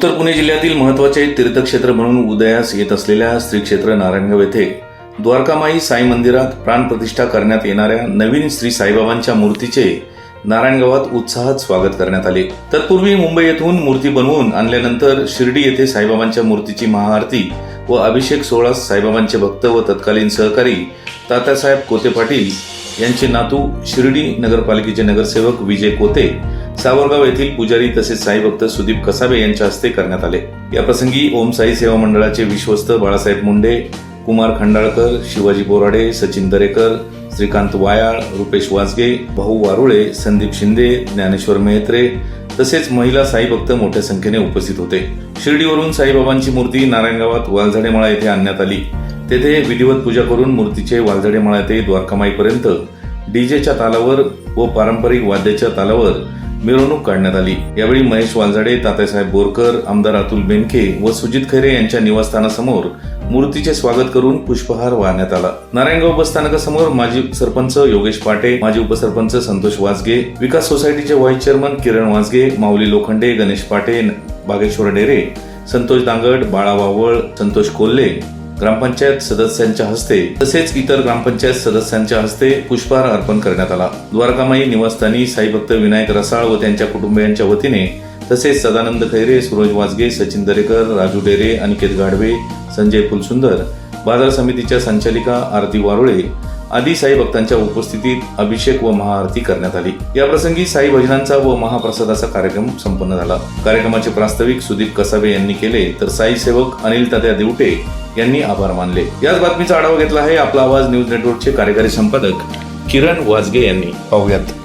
उत्तर पुणे जिल्ह्यातील महत्त्वाचे तीर्थक्षेत्र म्हणून उदयास येत असलेल्या श्री क्षेत्र नारायणगाव येथे द्वारकामाई साई मंदिरात प्राणप्रतिष्ठा करण्यात येणाऱ्या नवीन श्री साईबाबांच्या मूर्तीचे नारायणगावात उत्साहात स्वागत करण्यात आले. तत्पूर्वी मुंबई येथून मूर्ती बनवून आणल्यानंतर शिर्डी येथे साईबाबांच्या मूर्तीची महाआरती व अभिषेक सोहळा साईबाबांचे भक्त व तत्कालीन सहकारी तात्यासाहेब कोते पाटील यांचे नातू शिर्डी नगरपालिकेचे नगरसेवक विजय कोते सावरगाव येथील पुजारी तसेच साई भक्त सुदीप कसाबे यांच्या हस्ते करण्यात आले. या प्रसंगी ओम साई सेवा मंडळाचे विश्वस्त बाळासाहेब मुंडे कुमार खंडाळकर शिवाजी बोराडे सचिन दरेकर श्रीकांत वायाळ रुपेश वाजगे भाऊ वारुळे संदीप शिंदे ज्ञानेश्वर मेहत्रे तसेच महिला साई भक्त मोठ्या संख्येने उपस्थित होते. शिर्डीवरून साईबाबांची मूर्ती नारायणगावात वालझाडेमाळा येथे आणण्यात आली. तेथे विधिवत पूजा करून मूर्तीचे वालझाडेमाळा ते द्वारकामाईपर्यंत डीजेच्या तालावर व पारंपरिक वाद्याच्या तालावर मिरवणूक काढण्यात आली. यावेळी महेश वालझाडे तात्यासाहेब बोरकर आमदार अतुल बेनके व सुजित खैरे यांच्या निवासस्थानासमोर मूर्तीचे स्वागत करून पुष्पहार वाहण्यात आला. नारायणगाव बस स्थानकासमोर माजी सरपंच योगेश पाटे माजी उपसरपंच संतोष वाजगे विकास सोसायटीचे व्हाईस चेअरमन किरण वाजगे माऊली लोखंडे गणेश पाटे बागेश्वर डेरे संतोष दांगड बाळा वावळ संतोष कोल्हे ग्रामपंचायत सदस्यांच्या हस्ते तसेच इतर ग्रामपंचायत सदस्यांच्या हस्ते पुष्पहार अर्पण करण्यात आला. द्वारकामाई निवासस्थानी साईभक्त विनायक रसाळ व त्यांच्या कुटुंबियांच्या वतीने तसेच सदानंद खैरे सूरज वाजगे सचिन दरेकर राजू डेरे अनिकेत गाढवे संजय फुलसुंदर बाजार समितीच्या संचालिका आरती वारुळे आदी साई भक्तांच्या उपस्थितीत अभिषेक व महाआरती करण्यात आली. या प्रसंगी साई भजनांचा व महाप्रसादाचा कार्यक्रम संपन्न झाला. कार्यक्रमाचे प्रास्ताविक सुदीप कसाबे यांनी केले तर साई सेवक अनिल तात्या दिवटे यांनी आभार मानले. याच बातमीचा आढावा घेतला आहे आपला आवाज न्यूज नेटवर्कचे कार्यकारी संपादक किरण वाजगे यांनी. पाहुयात.